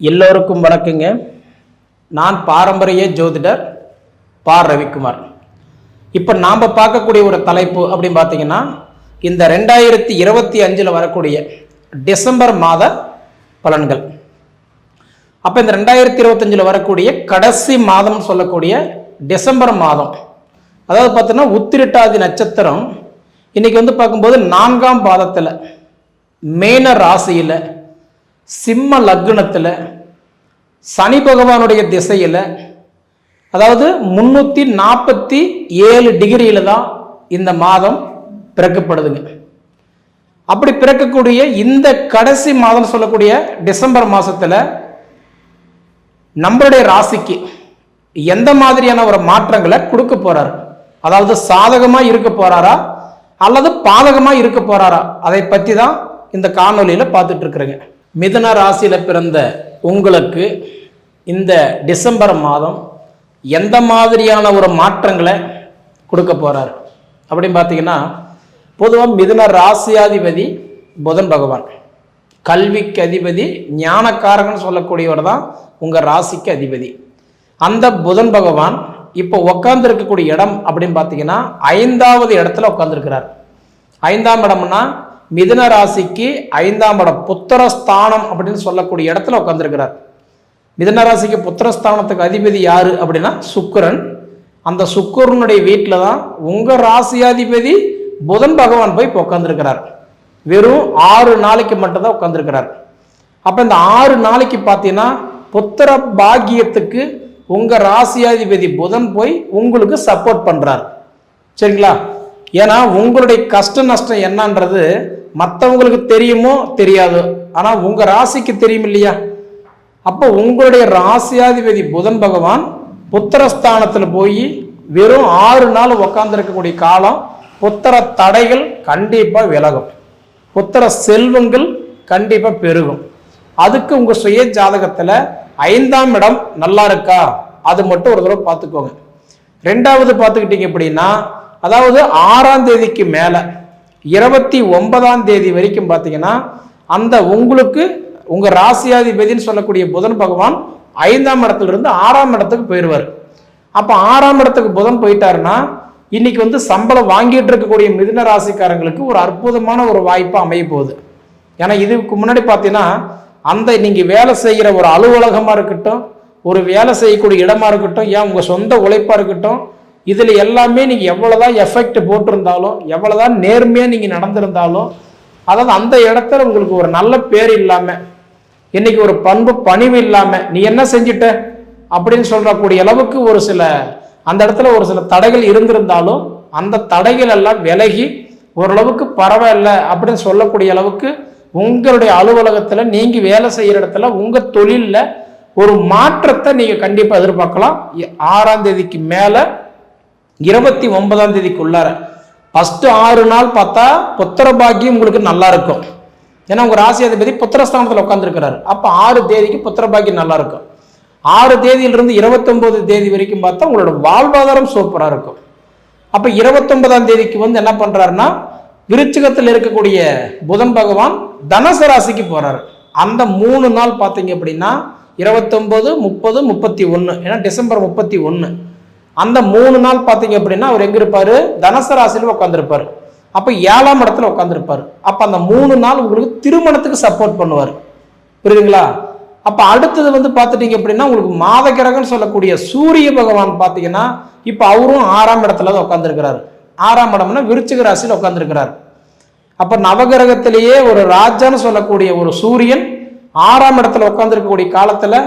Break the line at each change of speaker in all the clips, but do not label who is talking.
எல்லோருக்கும் வணக்கங்க. நான் பாரம்பரிய ஜோதிடர் பா ரவிக்குமார். இப்போ நாம் பார்க்கக்கூடிய ஒரு தலைப்பு அப்படின்னு பார்த்தீங்கன்னா இந்த ரெண்டாயிரத்தி இருபத்தி அஞ்சில் வரக்கூடிய டிசம்பர் மாத பலன்கள். அப்போ இந்த ரெண்டாயிரத்தி இருபத்தஞ்சில் வரக்கூடிய கடைசி மாதம்னு சொல்லக்கூடிய டிசம்பர் மாதம். அதாவது பார்த்தோன்னா உத்திரட்டாதி நட்சத்திரம் இன்னைக்கு வந்து பார்க்கும்போது நான்காம் பாதத்தில் மேன ராசியில் சிம்ம லக்னத்தில் சனி பகவானுடைய திசையில் அதாவது முந்நூற்றி நாற்பத்தி ஏழு டிகிரியில் தான் இந்த மாதம் பிறக்கப்படுதுங்க. அப்படி பிறக்கக்கூடிய இந்த கடைசி மாதம் சொல்லக்கூடிய டிசம்பர் மாதத்தில் நம்மளுடைய ராசிக்கு எந்த மாதிரியான ஒரு மாற்றங்களை கொடுக்க போகிறார் அதாவது சாதகமாக இருக்க போகிறாரா அல்லது பாதகமாக இருக்க போகிறாரா அதை பற்றி தான் இந்த காணொலியில் பார்த்துட்ருக்குறேங்க மிதுன ராசியில் பிறந்த உங்களுக்கு இந்த டிசம்பர் மாதம் எந்த மாதிரியான ஒரு மாற்றங்களை கொடுக்க போகிறார் அப்படின்னு பார்த்தீங்கன்னா பொதுவாக மிதுன ராசியாதிபதி புதன் பகவான். கல்விக்கு அதிபதி ஞானக்காரகன் சொல்லக்கூடியவர் தான் உங்கள் ராசிக்கு அதிபதி. அந்த புதன் பகவான் இப்போ உட்காந்துருக்கக்கூடிய இடம் அப்படின்னு பார்த்தீங்கன்னா ஐந்தாவது இடத்துல உட்காந்துருக்கிறார் ஐந்தாம் இடம்னா மிதுன ராசிக்கு ஐந்தாம் இடம் புத்திரஸ்தானம் அப்படின்னு சொல்லக்கூடிய இடத்துல உட்காந்துருக்கிறார் மிதுன ராசிக்கு புத்திரஸ்தானத்துக்கு அதிபதி யாரு அப்படின்னா சுக்கிரன். அந்த சுக்கரனுடைய வீட்டில் தான் உங்கள் ராசியாதிபதி புதன் பகவான் போய் இப்போ உட்காந்துருக்கிறார் வெறும் ஆறு நாளைக்கு மட்டும்தான் உட்காந்துருக்கிறார் அப்போ இந்த ஆறு நாளைக்கு பார்த்தீங்கன்னா புத்திர பாக்கியத்துக்கு உங்கள் ராசியாதிபதி புதன் போய் உங்களுக்கு சப்போர்ட் பண்ணுறார் சரிங்களா? ஏன்னா உங்களுடைய கஷ்ட நஷ்டம் என்னன்றது மற்றவங்களுக்கு தெரியுமோ தெரியாது. ஆனால் உங்கள் ராசிக்கு தெரியும் இல்லையா? அப்போ உங்களுடைய ராசியாதிபதி புதன் பகவான் புத்திரஸ்தானத்தில் போய் வெறும் ஆறு நாள் உக்காந்துருக்கக்கூடிய காலம் புத்திர தடைகள் கண்டிப்பாக விலகும். புத்திர செல்வங்கள் கண்டிப்பாக பெருகும். அதுக்கு உங்கள் சுய ஜாதகத்தில் ஐந்தாம் இடம் நல்லா இருக்கா? அது மட்டும் ஒரு தடவை பார்த்துக்கோங்க. ரெண்டாவது பார்த்துக்கிட்டீங்க அப்படின்னா அதாவது ஆறாம் தேதிக்கு மேலே இருபத்தி ஒன்பதாம் தேதி வரைக்கும் பார்த்தீங்கன்னா அந்த உங்களுக்கு உங்கள் ராசியாதிபதினு சொல்லக்கூடிய புதன் பகவான் ஐந்தாம் இடத்துல இருந்து ஆறாம் இடத்துக்கு போயிடுவார் அப்போ ஆறாம் இடத்துக்கு புதன் போயிட்டாருன்னா இன்னைக்கு வந்து சம்பளம் வாங்கிட்டு இருக்கக்கூடிய மிதுன ராசிக்காரங்களுக்கு ஒரு அற்புதமான ஒரு வாய்ப்பு அமைய போகுது. ஏன்னா இதுக்கு முன்னாடி பார்த்தீங்கன்னா அந்த நீங்கள் வேலை செய்கிற ஒரு அலுவலகமாக இருக்கட்டும் ஒரு வேலை செய்யக்கூடிய இடமா இருக்கட்டும் ஏன் உங்கள் சொந்த உழைப்பாக இருக்கட்டும் இதில் எல்லாமே நீங்கள் எவ்வளோதான் எஃபெக்ட் போட்டிருந்தாலும் எவ்வளோதான் நேர்மையாக நீங்கள் நடந்திருந்தாலும் அதாவது அந்த இடத்துல உங்களுக்கு ஒரு நல்ல பேர் இல்லாமல் இன்னைக்கு ஒரு பண்பு பணிவு இல்லாமல் நீ என்ன செஞ்சிட்ட? அப்படின்னு சொல்கிறக்கூடிய அளவுக்கு ஒரு சில அந்த இடத்துல ஒரு சில தடைகள் இருந்திருந்தாலும் அந்த தடைகள் எல்லாம் விலகி ஓரளவுக்கு பரவாயில்ல அப்படின்னு சொல்லக்கூடிய அளவுக்கு உங்களுடைய அலுவலகத்தில் நீங்கள் வேலை செய்கிற இடத்துல உங்கள் தொழிலில் ஒரு மாற்றத்தை நீங்கள் கண்டிப்பாக எதிர்பார்க்கலாம். ஆறாம் தேதிக்கு மேலே இருபத்தி ஒன்பதாம் தேதிக்குள்ளார. ஃபஸ்ட்டு ஆறு நாள் பார்த்தா புத்திர பாக்கியம் உங்களுக்கு நல்லா இருக்கும். ஏன்னா உங்கள் ராசி அதிபதி புத்திரஸ்தானத்தில் உட்காந்துருக்கிறாரு அப்போ ஆறு தேதிக்கு புத்திர பாக்கியம் நல்லா இருக்கும். ஆறு தேதியிலிருந்து இருபத்தொம்போது தேதி வரைக்கும் பார்த்தா உங்களோட வாழ்வாதாரம் சூப்பராக இருக்கும். அப்போ இருபத்தொன்பதாம் தேதிக்கு வந்து என்ன பண்ணுறாருன்னா விருச்சிகத்தில் இருக்கக்கூடிய புதன் பகவான் தனுசு ராசிக்கு போகிறாரு அந்த மூணு நாள் பார்த்தீங்க அப்படின்னா இருபத்தொம்போது முப்பது முப்பத்தி ஒன்று ஏன்னா டிசம்பர் முப்பத்தி ஒன்று அந்த மூணு நாள் பார்த்தீங்க அப்படின்னா அவர் எங்க இருப்பாரு? தனுசு ராசியில் உட்காந்துருப்பாரு அப்போ ஏழாம் இடத்துல உட்காந்துருப்பாரு அப்போ அந்த மூணு நாள் உங்களுக்கு திருமணத்துக்கு சப்போர்ட் பண்ணுவார். புரியுதுங்களா? அப்போ அடுத்தது வந்து பார்த்துட்டிங்க அப்படின்னா உங்களுக்கு மாத கிரகம்னு சொல்லக்கூடிய சூரிய பகவான் பார்த்தீங்கன்னா இப்போ அவரும் ஆறாம் இடத்துல தான் உட்காந்துருக்கிறார் ஆறாம் இடம்னா விருச்சிக ராசியில் உட்காந்துருக்கிறார் அப்போ நவகிரகத்திலேயே ஒரு ராஜான்னு சொல்லக்கூடிய ஒரு சூரியன் ஆறாம் இடத்துல உட்காந்துருக்கக்கூடிய காலத்தில்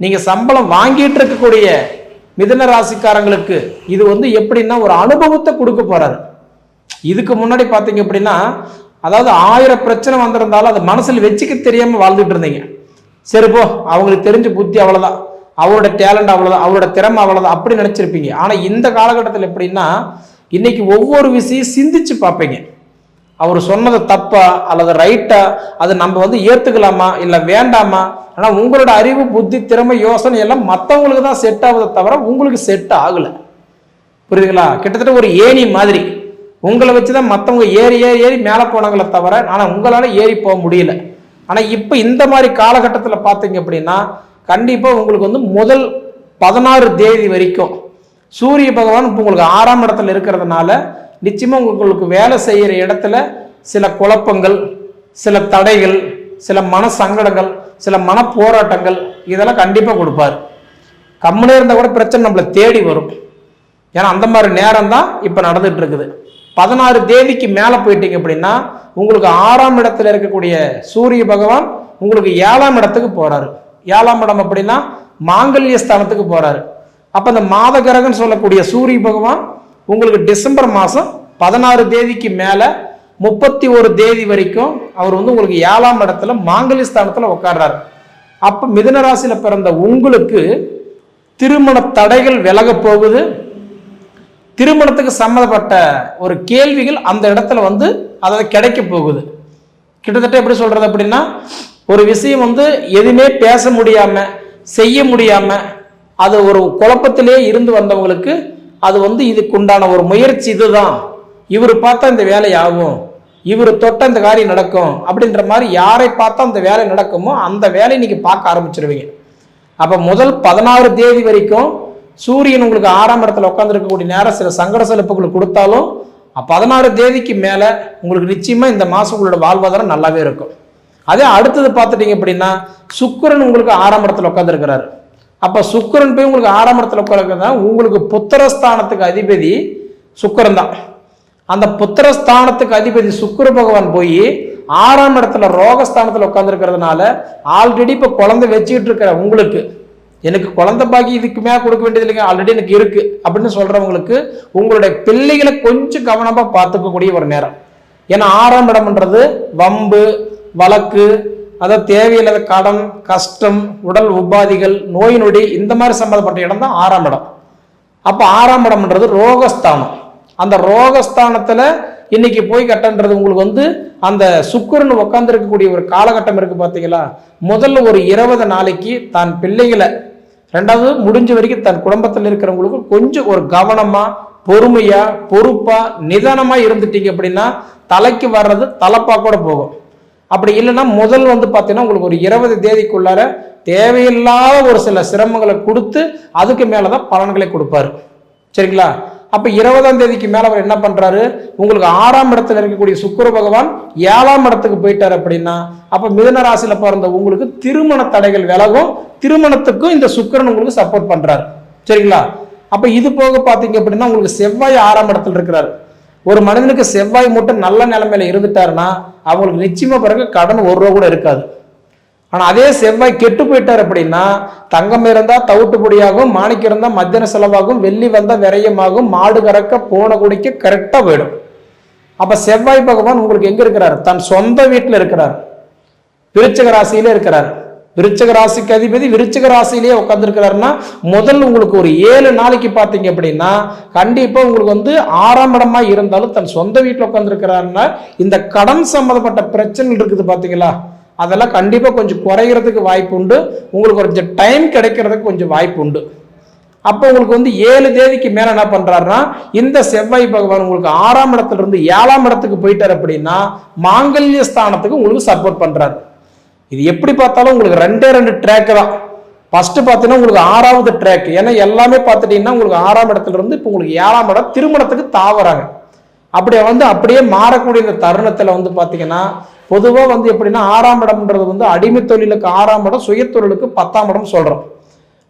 நீங்கள் சம்பளம் வாங்கிட்டு இருக்கக்கூடிய மிதன ராசிக்காரங்களுக்கு இது வந்து எப்படின்னா ஒரு அனுபவத்தை கொடுக்க போறாரு. இதுக்கு முன்னாடி பார்த்தீங்க அப்படின்னா அதாவது ஆயிரம் பிரச்சனை வந்திருந்தாலும் அதை மனசில் வச்சுக்க தெரியாம வாழ்ந்துட்டு இருந்தீங்க. சரி போ அவங்களுக்கு தெரிஞ்ச புத்தி அவ்வளோதான் அவரோட டேலண்ட் அவ்வளோதான் அவரோட திறமை அவ்வளோதான் அப்படி நினச்சிருப்பீங்க. ஆனால் இந்த காலகட்டத்தில் எப்படின்னா இன்னைக்கு ஒவ்வொரு விஷயம் சிந்திச்சு பார்ப்பீங்க. அவர் சொன்னது தப்பா அல்லது ரைட்டா? அது நம்ம வந்து ஏற்றுக்கலாமா இல்லை வேண்டாமா? ஆனால் உங்களோட அறிவு புத்தி திறமை யோசனை எல்லாம் மற்றவங்களுக்கு தான் செட் ஆகுதை தவிர உங்களுக்கு செட் ஆகலை. புரியுதுங்களா? கிட்டத்தட்ட ஒரு ஏணி மாதிரி. உங்களை வச்சு தான் மற்றவங்க ஏறி ஏறி ஏறி மேலே போனாங்களே தவிர ஆனால் உங்களால் ஏறி போக முடியல. ஆனால் இப்போ இந்த மாதிரி காலகட்டத்தில் பார்த்தீங்க அப்படின்னா கண்டிப்பாக உங்களுக்கு வந்து முதல் பதினாறு தேதி வரைக்கும் சூரிய பகவான் இப்போ உங்களுக்கு ஆறாம் இடத்துல இருக்கிறதுனால நிச்சயமாக உங்களுக்கு வேலை செய்கிற இடத்துல சில குழப்பங்கள் சில தடைகள் சில மன சங்கடங்கள் சில மன போராட்டங்கள் இதெல்லாம் கண்டிப்பாக கொடுப்பார். கம்முனே இருந்தால் கூட பிரச்சனை நம்மளை தேடி வரும். ஏன்னா அந்த மாதிரி நேரம் தான் இப்போ நடந்துட்டு இருக்குது. பதினாறு தேதிக்கு மேலே போயிட்டீங்க அப்படின்னா உங்களுக்கு ஆறாம் இடத்துல இருக்கக்கூடிய சூரிய பகவான் உங்களுக்கு ஏழாம் இடத்துக்கு போகிறாரு ஏழாம் இடம் அப்படின்னா மாங்கல்ய ஸ்தானத்துக்கு போகிறாரு அப்போ இந்த மாத கிரகம்னு சொல்லக்கூடிய சூரிய பகவான் உங்களுக்கு டிசம்பர் மாதம் பதினாறு தேதிக்கு மேலே முப்பத்தி ஒரு தேதி வரைக்கும் அவர் வந்து உங்களுக்கு ஏழாம் இடத்துல மாங்கல்ய ஸ்தானத்தில் உட்கார்றாரு அப்போ மிதன ராசியில பிறந்த உங்களுக்கு திருமண தடைகள் விலகப் போகுது. திருமணத்துக்கு சம்மந்தப்பட்ட ஒரு கேள்விகள் அந்த இடத்துல வந்து அதாவது கிடைக்க போகுது. கிட்டத்தட்ட எப்படி சொல்றது அப்படின்னா ஒரு விஷயம் வந்து எதுவுமே பேச முடியாம செய்ய முடியாம அது ஒரு குழப்பத்திலே இருந்து வந்தவங்களுக்கு அது வந்து இதுக்குண்டான ஒரு முயற்சி இதுதான். இவர் பார்த்தா இந்த வேலை ஆகும். இவர் தொட்ட இந்த காரியம் நடக்கும். அப்படின்ற மாதிரி யாரை பார்த்தா அந்த வேலை நடக்குமோ அந்த வேலையை நீங்கள் பார்க்க ஆரம்பிச்சிருவீங்க. அப்போ முதல் பதினாறு தேதி வரைக்கும் சூரியன் உங்களுக்கு ஆறாம் இடத்துல உட்காந்துருக்கக்கூடிய நேரம் சில சங்கட செலுப்புகள் கொடுத்தாலும் பதினாறு தேதிக்கு மேலே உங்களுக்கு நிச்சயமாக இந்த மாதம் உங்களோட வாழ்வாதாரம் நல்லாவே இருக்கும். அதே அடுத்தது பார்த்துட்டீங்க அப்படின்னா சுக்கிரன் உங்களுக்கு ஆறாம் இடத்துல உட்காந்துருக்கிறாரு அப்போ சுக்கிரன் போய் உங்களுக்கு ஆறாம் இடத்துல உட்காந்துருக்கிறதா உங்களுக்கு புத்திரஸ்தானத்துக்கு அதிபதி சுக்கிரன் தான். அந்த புத்திரஸ்தானத்துக்கு அதிபதி சுக்கர பகவான் போய் ஆறாம் இடத்துல ரோகஸ்தானத்தில் உட்காந்துருக்கிறதுனால ஆல்ரெடி இப்போ குழந்தை வச்சுக்கிட்டு இருக்கிற உங்களுக்கு எனக்கு குழந்தை பாக்கி இதுக்கு மேலே கொடுக்க வேண்டியது இல்லைங்க ஆல்ரெடி எனக்கு இருக்கு அப்படின்னு சொல்றவங்களுக்கு உங்களுடைய பிள்ளைகளை கொஞ்சம் கவனமாக பார்த்துக்கக்கூடிய ஒரு நேரம். ஏன்னா ஆறாம் இடம்ன்றது வம்பு வழக்கு அதாவது தேவையில்லாத கடன் கஷ்டம் உடல் உபாதிகள் நோய் நொடி இந்த மாதிரி சம்மந்தப்பட்ட இடம் தான் ஆறாம் இடம். அப்போ ஆறாம் இடம்ன்றது ரோகஸ்தானம். அந்த ரோகஸ்தானத்தில் இன்னைக்கு போய் கட்டன்றது உங்களுக்கு வந்து அந்த சுக்கரன் உட்காந்துருக்கக்கூடிய ஒரு காலகட்டம் இருக்குது பார்த்தீங்களா முதல்ல ஒரு இருபது நாளைக்கு தான் பிள்ளைகளை ரெண்டாவது முடிஞ்ச வரைக்கும் தன் குடும்பத்தில் இருக்கிறவங்களுக்கு கொஞ்சம் ஒரு கவனமாக பொறுமையாக பொறுப்பாக நிதானமாக இருந்துட்டீங்க அப்படின்னா தலைக்கு வர்றது தலைப்பாக கூட போகும். அப்படி இல்லைன்னா முதல் வந்து பார்த்தீங்கன்னா உங்களுக்கு ஒரு இருபது தேதிக்குள்ளார தேவையில்லாத ஒரு சில சிரமங்களை கொடுத்து அதுக்கு மேலே தான் பலன்களை கொடுப்பாரு. சரிங்களா? அப்போ இருபதாம் தேதிக்கு மேலே அவர் என்ன பண்ணுறாரு உங்களுக்கு ஆறாம் இடத்துல இருக்கக்கூடிய சுக்கிர பகவான் ஏழாம் இடத்துக்கு போயிட்டார் அப்படின்னா அப்போ மிதன ராசியில் பிறந்த உங்களுக்கு திருமண தடைகள் விலகும். திருமணத்துக்கும் இந்த சுக்கிரன் உங்களுக்கு சப்போர்ட் பண்ணுறாரு சரிங்களா? அப்போ இது போக பார்த்தீங்க அப்படின்னா உங்களுக்கு செவ்வாய் ஆறாம் இடத்துல இருக்கிறாரு. ஒரு மனிதனுக்கு செவ்வாய் மட்டும் நல்ல நிலைமையில இருந்துட்டாருன்னா அவங்களுக்கு நிச்சயமா பிறகு கடன் ஒரு ரூபா கூட இருக்காது. ஆனா அதே செவ்வாய் கெட்டு போயிட்டார் அப்படின்னா தங்கம் இருந்தா தவிட்டுப்படியாகும் மாணிக்கம் இருந்தா மத்தியான செலவாகும் வெள்ளி வந்தா விரயமாகும் மாடு கறக்க போன குடிக்க கரெக்டா போயிடும். அப்ப செவ்வாய் பகவான் உங்களுக்கு எங்க இருக்கிறார்? தன் சொந்த வீட்டில் இருக்கிறார். விருச்சக ராசியில இருக்கிறார். விருச்சக ராசிக்கு அதிபதி விருச்சக ராசியிலேயே உட்காந்துருக்கிறாருன்னா முதல் உங்களுக்கு ஒரு ஏழு நாளைக்கு பார்த்தீங்க அப்படின்னா கண்டிப்பாக உங்களுக்கு வந்து ஆறாம் இடமா இருந்தாலும் தன் சொந்த வீட்டில் உட்காந்துருக்கிறாருன்னா இந்த கடன் சம்மந்தப்பட்ட பிரச்சனை இருக்குது பார்த்தீங்களா? அதெல்லாம் கண்டிப்பாக கொஞ்சம் குறைகிறதுக்கு வாய்ப்பு உண்டு. உங்களுக்கு கொஞ்சம் டைம் கிடைக்கிறதுக்கு கொஞ்சம் வாய்ப்பு உண்டு. அப்போ உங்களுக்கு வந்து ஏழு தேதிக்கு மேலே என்ன பண்ணுறாருன்னா இந்த செவ்வாய் பகவான் உங்களுக்கு ஆறாம் இடத்துல இருந்து ஏழாம் இடத்துக்கு போயிட்டார் அப்படின்னா மாங்கல்ய ஸ்தானத்துக்கு உங்களுக்கு சப்போர்ட் பண்ணுறாரு இது எப்படி பார்த்தாலும் உங்களுக்கு ரெண்டே ரெண்டு ட்ராக் தான். ஃபஸ்ட்டு பார்த்தீங்கன்னா உங்களுக்கு ஆறாவது ட்ராக் ஏன்னா எல்லாமே பார்த்துட்டீங்கன்னா உங்களுக்கு ஆறாம் இடத்துல இருந்து இப்போ உங்களுக்கு ஏழாம் இடம் திருமணத்துக்கு தாவறாங்க. அப்படியே வந்து அப்படியே மாறக்கூடிய இந்த தருணத்தில் வந்து பார்த்தீங்கன்னா பொதுவாக வந்து எப்படின்னா ஆறாம் இடம்ன்றது வந்து அடிமை தொழிலுக்கு ஆறாம் இடம் சுயத்தொழிலுக்கு பத்தாம் இடம் சொல்கிறோம்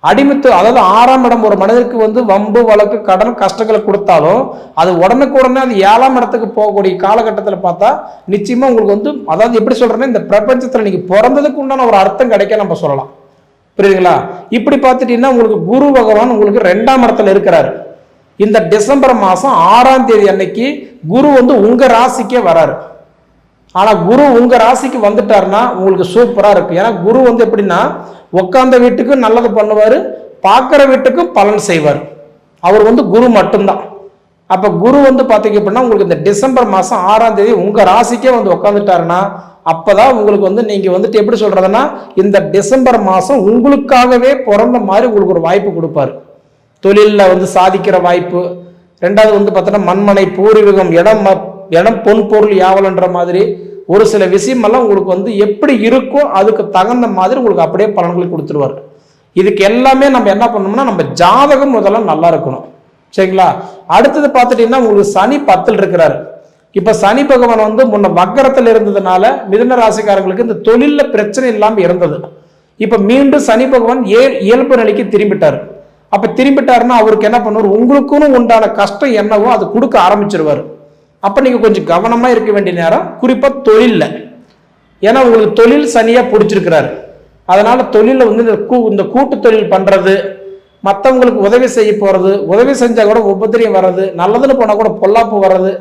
அடிமைத்து அதாவது ஆறாம் இடம் ஒரு மனிதருக்கு வந்து வம்பு வழக்கு கடன் கஷ்டங்களை கொடுத்தாலும் அது உடனுக்கு உடனே அது ஏழாம் இடத்துக்கு போகக்கூடிய காலகட்டத்தில் பார்த்தா நிச்சயமாக உங்களுக்கு வந்து அதாவது எப்படி சொல்கிறேன்னா இந்த பிரபஞ்சத்தில் நீங்கள் பிறந்ததுக்கு உண்டான ஒரு அர்த்தம் கிடைக்க நம்ம சொல்லலாம். புரியுதுங்களா? இப்படி பார்த்துட்டீங்கன்னா உங்களுக்கு குரு பகவான் உங்களுக்கு ரெண்டாம் இடத்துல இருக்கிறாரு. இந்த டிசம்பர் மாதம் ஆறாம் தேதி அன்னைக்கு குரு வந்து உங்கள் ராசிக்கே வராரு. ஆனால் குரு உங்கள் ராசிக்கு வந்துட்டாருன்னா உங்களுக்கு சூப்பராக இருக்கும். ஏன்னா குரு வந்து எப்படின்னா உட்காந்த வீட்டுக்கு நல்லது பண்ணுவார் பார்க்குற வீட்டுக்கும் பலன் செய்வார். அவர் வந்து குரு மட்டும்தான். அப்போ குரு வந்து பார்த்தீங்க அப்படின்னா உங்களுக்கு இந்த டிசம்பர் மாதம் ஆறாம் தேதி உங்கள் ராசிக்கே வந்து உட்காந்துட்டாருன்னா அப்போ தான் உங்களுக்கு வந்து நீங்கள் வந்துட்டு எப்படி சொல்கிறதுன்னா இந்த டிசம்பர் மாதம் உங்களுக்காகவே பிறந்த மாதிரி உங்களுக்கு ஒரு வாய்ப்பு கொடுப்பாரு. தொழிலில் வந்து சாதிக்கிற வாய்ப்பு. ரெண்டாவது வந்து பார்த்தோன்னா மண்மனை பூர்வீகம் இடம் ம- இடம் பொன் பொருள் யாவலன்ற மாதிரி ஒரு சில விஷயமெல்லாம் உங்களுக்கு வந்து எப்படி இருக்கோ அதுக்கு தகுந்த மாதிரி உங்களுக்கு அப்படியே பலன்களை கொடுத்துருவார். இதுக்கு எல்லாமே நம்ம என்ன பண்ணணும்னா நம்ம ஜாதகம் முதல்ல நல்லா இருக்கணும். சரிங்களா? அடுத்தது பார்த்துட்டீங்கன்னா உங்களுக்கு சனி பத்தில் இருக்கிறாரு. இப்போ சனி பகவான் வந்து முன்ன வக்கரத்தில் இருந்ததுனால மிதுன ராசிக்காரங்களுக்கு இந்த தொழிலில் பிரச்சனை இல்லாமல் இருந்தது. இப்போ மீண்டும் சனி பகவான் ஏ இயல்பு நிலைக்கு திரும்பிட்டார். அப்போ திரும்பிட்டாருன்னா அவருக்கு என்ன பண்ணுவார்? உங்களுக்குன்னு உண்டான கஷ்டம் என்னவோ அது கொடுக்க ஆரம்பிச்சிருவார். அப்போ நீங்கள் கொஞ்சம் கவனமாக இருக்க வேண்டிய நேரம் குறிப்பாக தொழிலில். ஏன்னா உங்களுக்கு தொழில் சனியாக பிடிச்சிருக்கிறாரு. அதனால் தொழிலில் வந்து இந்த கூ இந்த கூட்டு தொழில் பண்ணுறது மற்றவங்களுக்கு உதவி செய்ய போகிறது உதவி செஞ்சால் கூட உபத்திரியம் வர்றது நல்லதுன்னு போனால் கூட பொல்லாப்பு வர்றது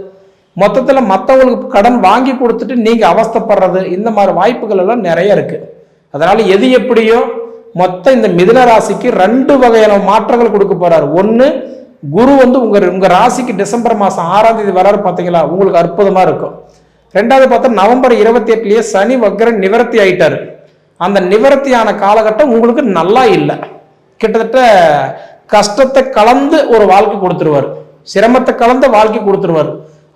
மொத்தத்தில் மற்றவங்களுக்கு கடன் வாங்கி கொடுத்துட்டு நீங்கள் அவஸ்தைப்படுறது இந்த மாதிரி வாய்ப்புகள் எல்லாம் நிறைய இருக்குது அதனால் எது எப்படியோ மொத்த இந்த மிதுன ராசிக்கு ரெண்டு வகையான மாற்றங்கள் கொடுக்க போகிறார் ஒன்று குரு வந்து உங்கள் உங்கள் ராசிக்கு டிசம்பர் மாதம் ஆறாம் தேதி வராரு பார்த்தீங்களா உங்களுக்கு அற்புதமாக இருக்கும். ரெண்டாவது பார்த்தா நவம்பர் இருபத்தி எட்டுலேயே சனி வக்கரன் நிவர்த்தி ஆயிட்டாரு. அந்த நிவர்த்தியான காலகட்டம் உங்களுக்கு நல்லா இல்லை. கிட்டத்தட்ட கஷ்டத்தை கலந்து ஒரு வாழ்க்கை கொடுத்துருவார். சிரமத்தை கலந்த வாழ்க்கை கொடுத்துருவார்.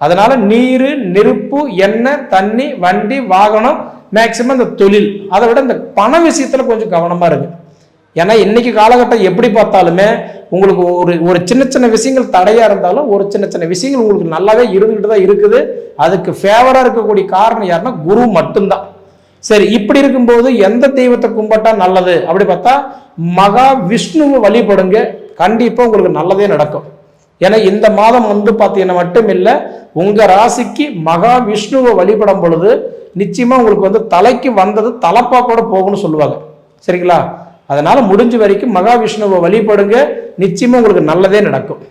அதனால நீர் நெருப்பு எண்ணெய் தண்ணி வண்டி வாகனம் மேக்சிமம் இந்த தொழில். அதை விட இந்த பண விஷயத்துல கொஞ்சம் கவனமா இருக்கு ஏன்னா இன்னைக்கு காலகட்டம் எப்படி பார்த்தாலுமே உங்களுக்கு ஒரு ஒரு சின்ன சின்ன விஷயங்கள் தடையாக இருந்தாலும் ஒரு சின்ன சின்ன விஷயங்கள் உங்களுக்கு நல்லாவே இருந்துகிட்டு தான் இருக்குது. அதுக்கு ஃபேவராக இருக்கக்கூடிய காரணம் யாருன்னா குரு மட்டும்தான். சரி இப்படி இருக்கும்போது எந்த தெய்வத்தை கும்பிட்டா நல்லது? அப்படி பார்த்தா மகா விஷ்ணுவை வழிபடுங்க. கண்டிப்பாக உங்களுக்கு நல்லதே நடக்கும். ஏன்னா இந்த மாதம் வந்து பார்த்தீங்கன்னா மட்டும் இல்லை உங்கள் ராசிக்கு மகா விஷ்ணுவை வழிபடும் பொழுது நிச்சயமாக உங்களுக்கு வந்து தலைக்கு வந்தது தலப்பா கூட போகும்னு சொல்லுவாங்க. சரிங்களா? அதனால் முடிஞ்ச வரைக்கும் மகாவிஷ்ணுவை வழிபடுங்க. நிச்சயமாக உங்களுக்கு நல்லதே நடக்கும்.